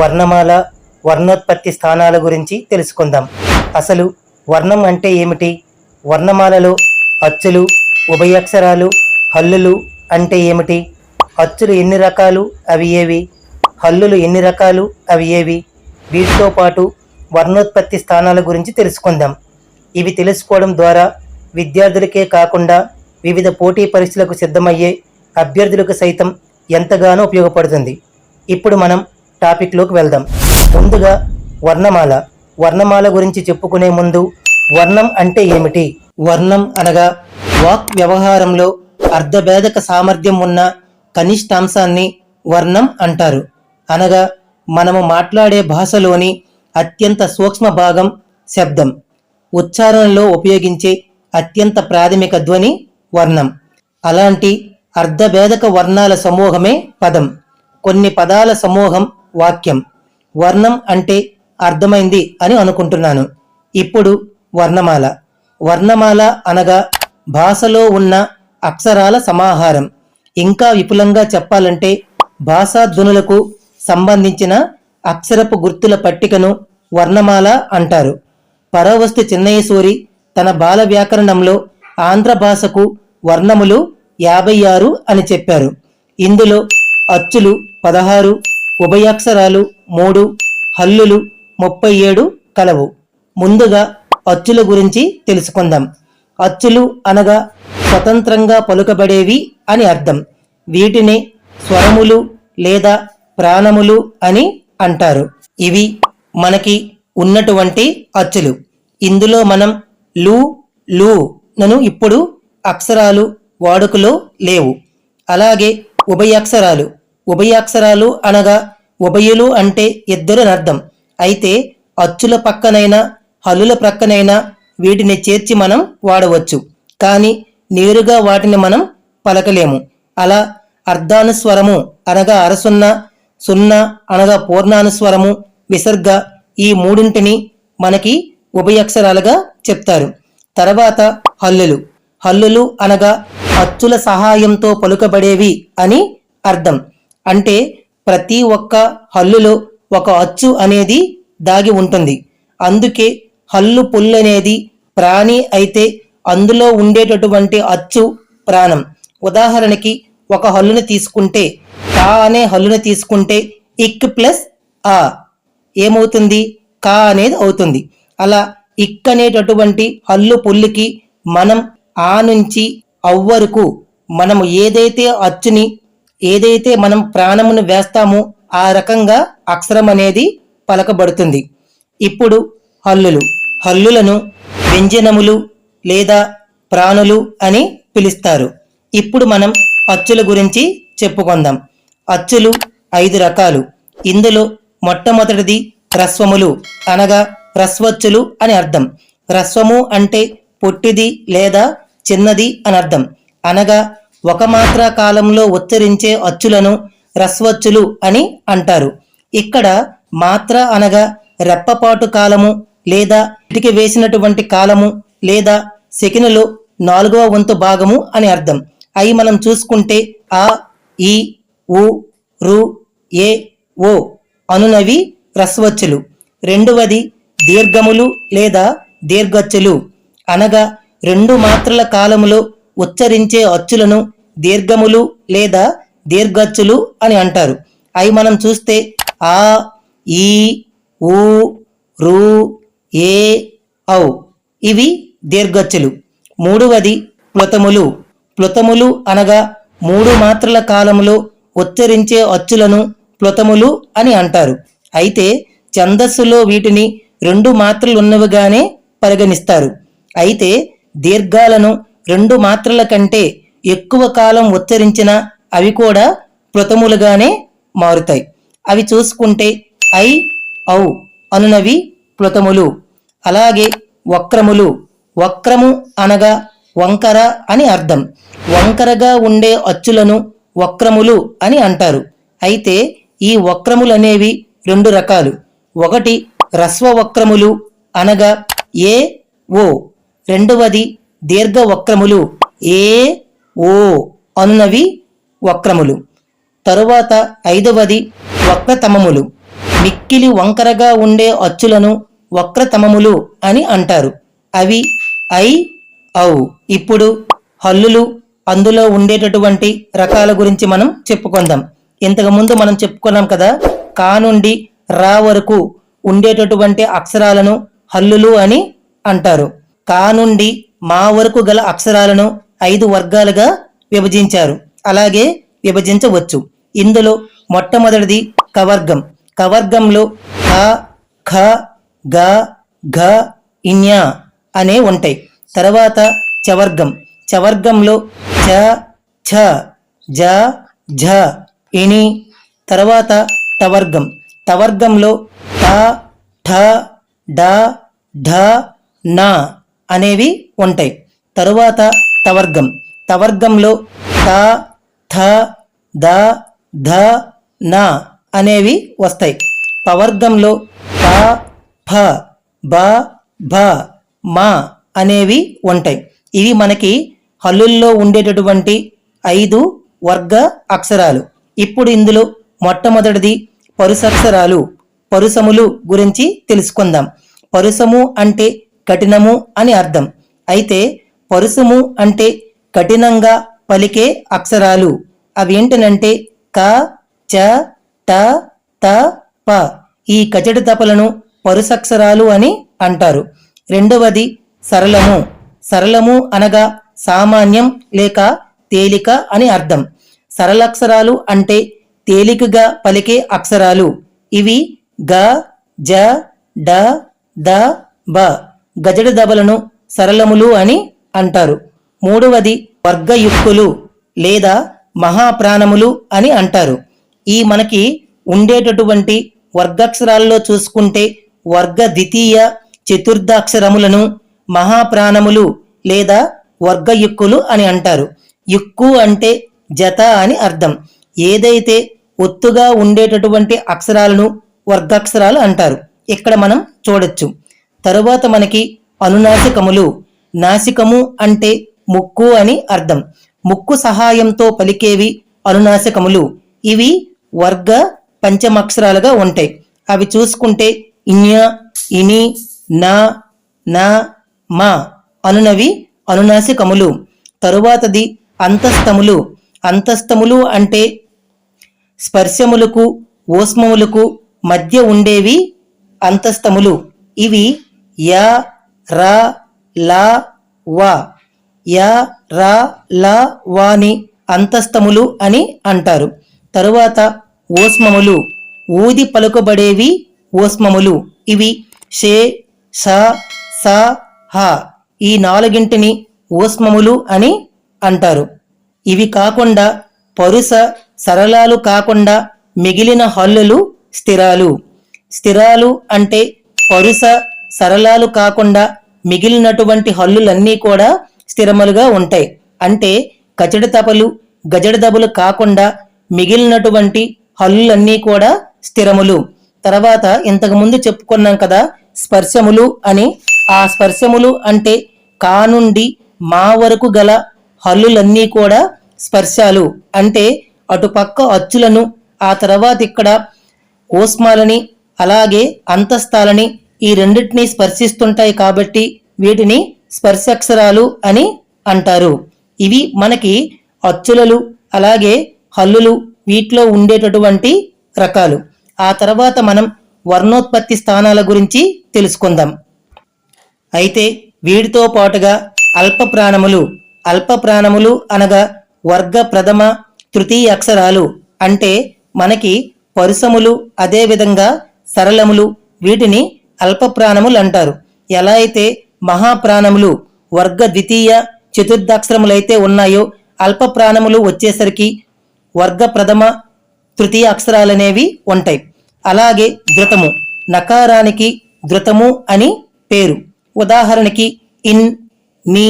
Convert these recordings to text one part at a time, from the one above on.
వర్ణమాల వర్ణోత్పత్తి స్థానాల గురించి తెలుసుకుందాం. అసలు వర్ణం అంటే ఏమిటి? వర్ణమాలలో అచ్చులు ఉభయక్షరాలు హల్లులు అంటే ఏమిటి? అచ్చులు ఎన్ని రకాలు? అవి ఏవి? హల్లులు ఎన్ని రకాలు? అవి ఏవి? వీటితో పాటు వర్ణోత్పత్తి స్థానాల గురించి తెలుసుకుందాం. ఇవి తెలుసుకోవడం ద్వారా విద్యార్థులకే కాకుండా వివిధ పోటీ పరీక్షలకు సిద్ధమయ్యే అభ్యర్థులకు సైతం ఎంతగానో ఉపయోగపడుతుంది. ఇప్పుడు మనం టాపిక్లోకి వెళ్దాం. ముందుగా వర్ణమాల. వర్ణమాల గురించి చెప్పుకునే ముందు వర్ణం అంటే ఏమిటి? వర్ణం అనగా వాక్ వ్యవహారంలో అర్ధభేదక సామర్థ్యం ఉన్న కనిష్టాంశాన్ని వర్ణం అంటారు. అనగా మనము మాట్లాడే భాషలోని అత్యంత సూక్ష్మ భాగం శబ్దం. ఉచ్చారణలో ఉపయోగించే అత్యంత ప్రాథమిక ధ్వని వర్ణం. అలాంటి అర్ధభేదక వర్ణాల సమూహమే పదం. కొన్ని పదాల సమూహం వాక్యం. వర్ణం అంటే అర్థమైంది అని అనుకుంటున్నాను. ఇప్పుడు వర్ణమాల. వర్ణమాల అనగా భాషలో ఉన్న అక్షరాల సమాహారం. ఇంకా విపులంగా చెప్పాలంటే భాషా ధ్వనులకు సంబంధించిన అక్షరపు గుర్తుల పట్టికను వర్ణమాల అంటారు. పరవస్తు చిన్నయ్యసూరి తన బాల వ్యాకరణంలో ఆంధ్ర భాషకు వర్ణములు యాభై ఆరు అని చెప్పారు. ఇందులో అచ్చులు పదహారు ఉభయాక్షరాలు మూడు హల్లులు ముప్పై ఏడు కలవు. ముందుగా అచ్చుల గురించి తెలుసుకుందాం. అచ్చులు అనగా స్వతంత్రంగా పలుకబడేవి అని అర్థం. వీటిని స్వరములు లేదా ప్రాణములు అని అంటారు. ఇవి మనకి ఉన్నటువంటి అచ్చులు. ఇందులో మనం లు లు నను ఇప్పుడు అక్షరాలు వాడుకలో లేవు. అలాగే ఉభయాక్షరాలు ఉభయాక్షరాలు అనగా ఉభయులు అంటే ఇద్దరు అర్థం అయితే అచ్చుల పక్కనైనా హల్లుల ప్రక్కనైనా వీటిని చేర్చి మనం వాడవచ్చు. కానీ నేరుగా వాటిని మనం పలకలేము. అలా అర్ధానుస్వరము అనగా అరసున్న సున్నా అనగా పూర్ణానుస్వరము విసర్గ ఈ మూడింటిని మనకి ఉభయక్షరాలుగా చెప్తారు. తర్వాత హల్లులు. హల్లులు అనగా అచ్చుల సహాయంతో పలుకబడేవి అని అర్థం. అంటే ప్రతి ఒక్క హల్లులో ఒక అచ్చు అనేది దాగి ఉంటుంది. అందుకే హల్లు పుల్లు అనేది ప్రాణి అయితే అందులో ఉండేటటువంటి అచ్చు ప్రాణం. ఉదాహరణకి ఒక హల్లుని తీసుకుంటే కా అనే హల్లుని తీసుకుంటే ఇక్ ప్లస్ ఆ. ఏమవుతుంది? కా అనేది అవుతుంది. అలా ఇక్ అనేటటువంటి హల్లు పుల్లుకి మనం ఆ నుంచి అవ్వరకు మనము ఏదైతే అచ్చుని ఏదైతే మనం ప్రాణమును వేస్తామో ఆ రకంగా అక్షరం అనేది పలకబడుతుంది. ఇప్పుడు హల్లులు. హల్లులను వ్యంజనములు లేదా ప్రాణులు అని పిలుస్తారు. ఇప్పుడు మనం అచ్చుల గురించి చెప్పుకుందాం. అచ్చులు ఐదు రకాలు. ఇందులో మొట్టమొదటిది హ్రస్వములు అనగా హ్రస్వచ్చులు అని అర్థం. హ్రస్వము అంటే పొట్టిది లేదా చిన్నది అని అర్థం. అనగా ఒక మాత్ర కాలంలో ఉచ్చరించే అచ్చులను రస్వచ్చులు అని అంటారు. ఇక్కడ మాత్ర అనగా రెప్పపాటు కాలము లేదా ఇటుకి వేసినటువంటి కాలము లేదా సెకినలో నాలుగవ వంతు భాగము అని అర్థం. అవి మనం చూసుకుంటే ఆ ఈ ఉ రు ఏ ఓ అనునవి రస్వచ్చులు. రెండవది దీర్ఘములు లేదా దీర్ఘచ్చులు అనగా రెండు మాత్రల కాలములో ఉచ్చరించే అచ్చులను దీర్ఘములు లేదా దీర్ఘచ్చులు అని అంటారు. అవి మనం చూస్తే ఆ ఈ ఊ రు ఏ ఔ ఇవి దీర్ఘచ్చులు. మూడవది ప్లుతములు. ప్లుతములు అనగా మూడు మాత్రల కాలములో ఉచ్చరించే అచ్చులను ప్లుతములు అని అంటారు. అయితే ఛందస్సులో వీటిని రెండు మాత్రలున్నవిగానే పరిగణిస్తారు. అయితే దీర్ఘాలను రెండు మాత్రల కంటే ఎక్కువ కాలం ఉచ్చరించిన అవి కూడా ప్లుతములుగానే మారుతాయి. అవి చూసుకుంటే ఐ ఔ అనునవి ప్లుతములు అలాగే వక్రములు. వక్రము అనగా వంకర అని అర్థం. వంకరగా ఉండే అచ్చులను వక్రములు అని అంటారు. అయితే ఈ వక్రములనేవి రెండు రకాలు. ఒకటి రస్వ వక్రములు అనగా ఏ ఓ. రెండవది దీర్ఘ వక్రములు ఏ ఓ అనునవి వక్రములు. తరువాత ఐదవది వక్రతమములు. మిక్కిలి వంకరగా ఉండే అచ్చులను వక్రతమములు అని అంటారు. అవి ఐ ఔ. ఇప్పుడు హల్లులు అందులో ఉండేటటువంటి రకాల గురించి మనం చెప్పుకుందాం. ఇంతకు ముందు మనం చెప్పుకున్నాం కదా కా నుండి రా వరకు ఉండేటటువంటి అక్షరాలను హల్లులు అని అంటారు. కా నుండి మా వరకు గల అక్షరాలను ఐదు వర్గాలుగా విభజించారు. అలాగే విభజించవచ్చు. ఇందులో మొట్టమొదటిది కవర్గం. కవర్గంలో క ఖ గ ఘ ఇన్యా అనే ఉంటాయి. తర్వాత చవర్గం. చవర్గంలో చ ఛ జ ఝ ఇని తర్వాత టవర్గం. టవర్గంలో ట ఠ డ ఢ నా అనేవి ఉంటాయి. తరువాత తవర్గం. తవర్గంలో త థ ద ధ న అనేవి వస్తాయి. పవర్గంలో ప ఫ బ భ మా అనేవి ఉంటాయి. ఇవి మనకి హల్లుల్లో ఉండేటటువంటి ఐదు వర్గ అక్షరాలు. ఇప్పుడు ఇందులో మొట్టమొదటిది పరుసక్షరాలు. పరుసములు గురించి తెలుసుకుందాం. పరుసము అంటే కఠినము అని అర్థం. అయితే పరుసము అంటే కఠినంగా పలికే అక్షరాలు. అవేంటనంటే క చ ట త ప. ఈ కచడి తపలను పరుసక్షరాలు అని అంటారు. రెండవది సరళము. సరళము అనగా సామాన్యం లేక తేలిక అని అర్థం. సరళాక్షరాలు అంటే తేలికగా పలికే అక్షరాలు. ఇవి గ జ డ ద బ. గజడ దబలను సరళములు అని అంటారు. మూడవది వర్గయుక్తులు లేదా మహాప్రాణములు అని అంటారు. ఈ మనకి ఉండేటటువంటి వర్గాక్షరాల్లో చూసుకుంటే వర్గ ద్వితీయ చతుర్థాక్షరములను మహాప్రాణములు లేదా వర్గయుక్కులు అని అంటారు. యుక్కు అంటే జత అని అర్థం. ఏదైతే ఒత్తుగా ఉండేటటువంటి అక్షరాలను వర్గాక్షరాలు అంటారు. ఇక్కడ మనం చూడొచ్చు. తరువాత మనకి అనునాసికములు నాసికము అంటే ముక్కు అని అర్థం. ముక్కు సహాయంతో పలికేవి అనునాసికములు ఇవి వర్గ పంచమక్షరాలుగా ఉంటాయి. అవి చూసుకుంటే ఇన్య ఇని నా నా మా అనునవి అనునాసికములు తరువాతది అంతస్తములు. అంతస్తములు అంటే స్పర్శములకు ఓస్మములకు మధ్య ఉండేవి అంతస్తములు. ఇవి యా రా లా వా యా రా లా వాని అంతస్తములు అని అంటారు. తరువాత ఓస్మములు ఊది పలుకబడేవి ఓస్మములు. ఇవి షే ష స హ ఈ నాలుగింటిని ఓస్మములు అని అంటారు. ఇవి కాకుండా పరుస సరళాలు కాకుండా మిగిలిన హల్లులు స్థిరాలు. స్థిరాలు అంటే పరుస సరళాలు కాకుండా మిగిలినటువంటి హల్లులన్నీ కూడా స్థిరములుగా ఉంటాయి. అంటే కచడి తపలు గజడి కాకుండా మిగిలినటువంటి హల్లులన్నీ కూడా స్థిరములు. తర్వాత ఇంతకుముందు చెప్పుకున్నాం కదా స్పర్శములు అని. ఆ స్పర్శములు అంటే కా నుండి మా వరకు గల హల్లులన్నీ కూడా స్పర్శాలు. అంటే అటుపక్క అచ్చులను ఆ తర్వాత ఇక్కడ ఓస్మాలని అలాగే అంతస్తాలని ఈ రెండింటినీ స్పర్శిస్తుంటాయి కాబట్టి వీటిని స్పర్శక్షరాలు అని అంటారు. ఇవి మనకి అచ్చులలు అలాగే హల్లులు వీటిలో ఉండేటటువంటి రకాలు. ఆ తర్వాత మనం వర్ణోత్పత్తి స్థానాల గురించి తెలుసుకుందాం. అయితే వీటితో పాటుగా అల్ప ప్రాణములు అల్ప ప్రాణములు అనగా వర్గ ప్రథమ తృతీయ అక్షరాలు అంటే మనకి పరుసములు అదేవిధంగా సరళములు వీటిని అల్ప ప్రాణములు అంటారు ఎలా అయితే మహాప్రాణములు వర్గ ద్వితీయ చతుర్థాక్షరములైతే ఉన్నాయో అల్ప ప్రాణములు వచ్చేసరికి వర్గ ప్రథమ తృతీయ అక్షరాలనేవి ఉంటాయి. అలాగే ధృతము నకారానికి ధృతము అని పేరు. ఉదాహరణకి ఇన్ని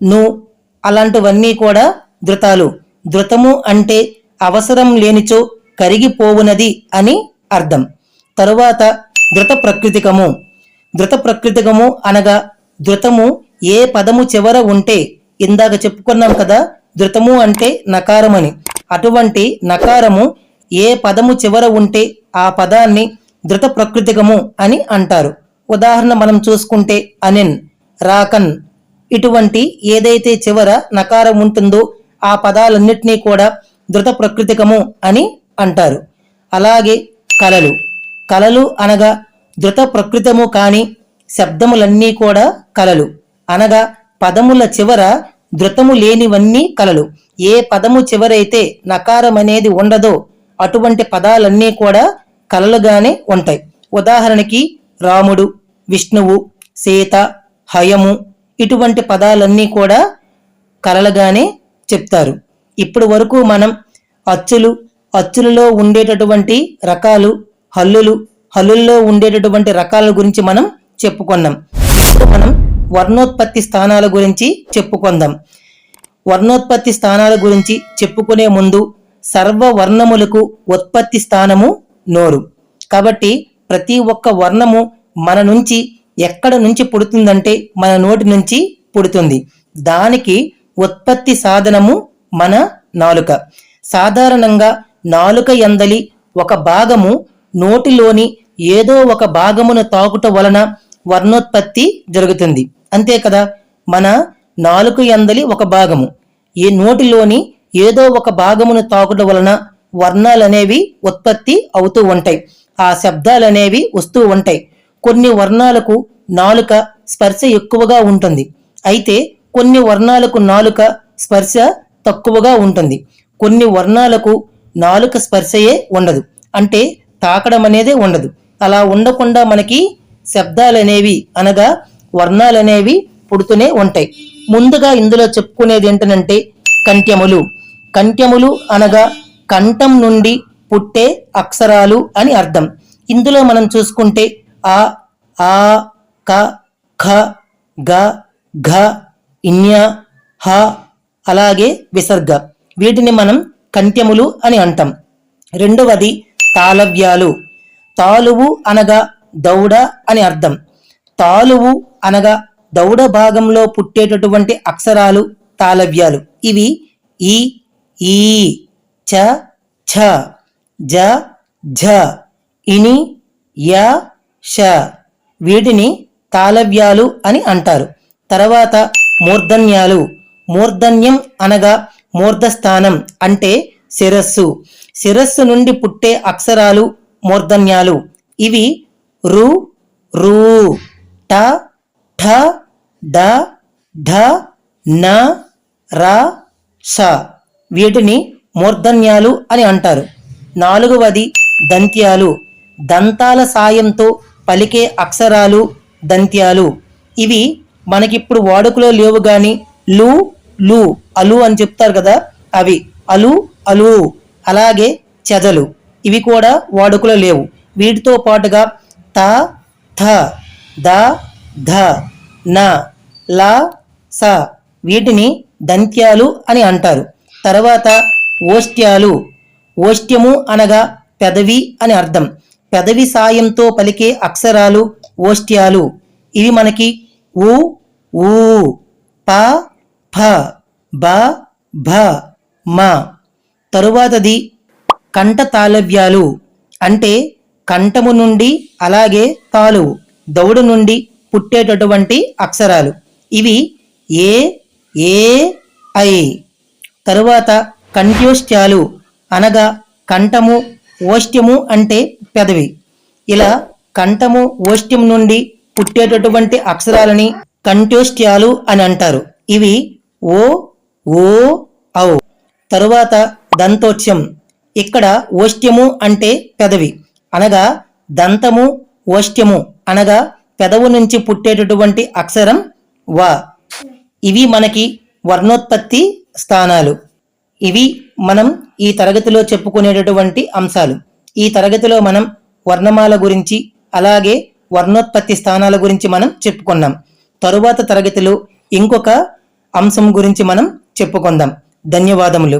ను అలాంటివన్నీ కూడా ధృతాలు ధృతము అంటే అవసరం లేనిచో కరిగిపోవునది అని అర్థం. తరువాత ధృత ప్రకృతికము ధృత ప్రకృతికము అనగా ధృతము ఏ పదము చివర ఉంటే ఇందాక చెప్పుకున్నాం కదా ధృతము అంటే నకారమని. అటువంటి నకారము ఏ పదము చివర ఉంటే ఆ పదాన్ని ధృత ప్రకృతికము అని అంటారు. ఉదాహరణ మనం చూసుకుంటే అనిన్ రాకన్ ఇటువంటి ఏదైతే చివర నకారం ఉంటుందో ఆ పదాలన్నిటినీ కూడా ధృత ప్రకృతికము అని అంటారు. అలాగే కళలు కలలు అనగా ధృత ప్రకృతము కాని శబ్దములన్నీ కూడా కలలు. అనగా పదముల చివర ధృతము లేనివన్నీ కలలు. ఏ పదము చివరైతే నకారం అనేది ఉండదో అటువంటి పదాలన్నీ కూడా కలలుగానే ఉంటాయి. ఉదాహరణకి రాముడు విష్ణువు సీత హయము ఇటువంటి పదాలన్నీ కూడా కలలుగానే చెప్తారు. ఇప్పుడు వరకు మనం అచ్చులు అచ్చులలో ఉండేటటువంటి రకాలు హల్లులు హల్లుల్లో ఉండేటటువంటి రకాల గురించి మనం చెప్పుకున్నాం. ఇప్పుడు మనం వర్ణోత్పత్తి స్థానాల గురించి చెప్పుకుందాం. వర్ణోత్పత్తి స్థానాల గురించి చెప్పుకునే ముందు సర్వ వర్ణములకు ఉత్పత్తి స్థానము నోరు. కాబట్టి ప్రతి ఒక్క వర్ణము మన నుంచి ఎక్కడ నుంచి పుడుతుందంటే మన నోటి నుంచి పుడుతుంది. దానికి ఉత్పత్తి సాధనము మన నాలుక. సాధారణంగా నాలుక ఎందలి ఒక భాగము నోటిలోని ఏదో ఒక భాగమును తాకుట వలన వర్ణోత్పత్తి జరుగుతుంది. అంతే కదా? మన నాలుక ఎందలి ఒక భాగము. ఈ నోటిలోని ఏదో ఒక భాగమును తాకుట వలన వర్ణాలనేవి ఉత్పత్తి అవుతూ ఉంటాయి. ఆ శబ్దాలనేవి వస్తూ ఉంటాయి. కొన్ని వర్ణాలకు నాలుక స్పర్శ ఎక్కువగా ఉంటుంది. అయితే కొన్ని వర్ణాలకు నాలుక స్పర్శ తక్కువగా ఉంటుంది. కొన్ని వర్ణాలకు నాలుక స్పర్శయే ఉండదు. అంటే తాకడం అనేదే ఉండదు. అలా ఉండకుండా మనకి శబ్దాలు అనేవి అనగా వర్ణాలు అనేవి పుడుతూనే ఉంటాయి. ముందుగా ఇందులో చెప్పుకునేది ఏంటనంటే కంఠ్యములు కంఠ్యములు అనగా కంఠం నుండి పుట్టే అక్షరాలు అని అర్థం. ఇందులో మనం చూసుకుంటే ఆ ఆ క ఖ గ ఘ ఇన్య హ అలాగే విసర్గ. వీటిని మనం కంఠ్యములు అని అంటాం. రెండవది తాళవ్యాలు. తాలువు అనగా దౌడ అని అర్థం. తాలువు అనగా దౌడ భాగంలో పుట్టేటటువంటి అక్షరాలు తాళవ్యాలు. ఇవి ఈ ఈ చ ఛ జ ఝ ఇని య ష. వీటిని తాళవ్యాలు అని అంటారు. తర్వాత మూర్ధన్యాలు. మూర్ధన్యం అనగా మూర్ధస్థానం అంటే శిరస్సు. శిరస్సు నుండి పుట్టే అక్షరాలు మూర్ధన్యాలు. ఇవి రు రూ ట ఠ డ ఢ న ర ష. వీటిని మూర్ధన్యాలు అని అంటారు. నాలుగవది దంత్యాలు. దంతాల సాయంతో పలికే అక్షరాలు దంత్యాలు. ఇవి మనకిప్పుడు వాడుకలో లేవు గాని లు లు అలు అని చెప్తారు కదా అవి. అలు అలు. అలాగే చెదలు. ఇవి కూడా వాడుకలో లేవు. వీటితో పాటుగా త థ ద ధ న ల స వీటిని దంత్యాలు అని అంటారు. తర్వాత ఓష్ట్యాలు. ఓష్ట్యము అనగా పెదవి అని అర్థం. పెదవి సాయంతో పలికే అక్షరాలు ఓష్ట్యాలు. ఇవి మనకి ఉ ఊ ప ఫ బ భ మ తరువాతది కంఠ తాళవ్యాలు అంటే కంఠము నుండి అలాగే తాలువు దౌడు నుండి పుట్టేటటువంటి అక్షరాలు. ఇవి ఏ ఏ ఐ. తరువాత కంఠ్యోష్ట్యాలు అనగా కంఠము ఓష్ట్యము అంటే పెదవి. ఇలా కంఠము ఓష్ట్యం నుండి పుట్టేటటువంటి అక్షరాలని కంఠ్యోష్ట్యాలు అని అంటారు. ఇవి ఓ ఓ ఔ. తరువాత దంతోత్స్యం ఇక్కడ ఓష్ట్యము అంటే పెదవి. అనగా దంతము ఓష్ట్యము అనగా పెదవు నుంచి పుట్టేటటువంటి అక్షరం వా. ఇవి మనకి వర్ణోత్పత్తి స్థానాలు. ఇవి మనం ఈ తరగతిలో చెప్పుకునేటటువంటి అంశాలు. ఈ తరగతిలో మనం వర్ణమాల గురించి అలాగే వర్ణోత్పత్తి స్థానాల గురించి మనం చెప్పుకున్నాం. తరువాత తరగతిలో ఇంకొక అంశం గురించి మనం చెప్పుకుందాం. ధన్యవాదములు.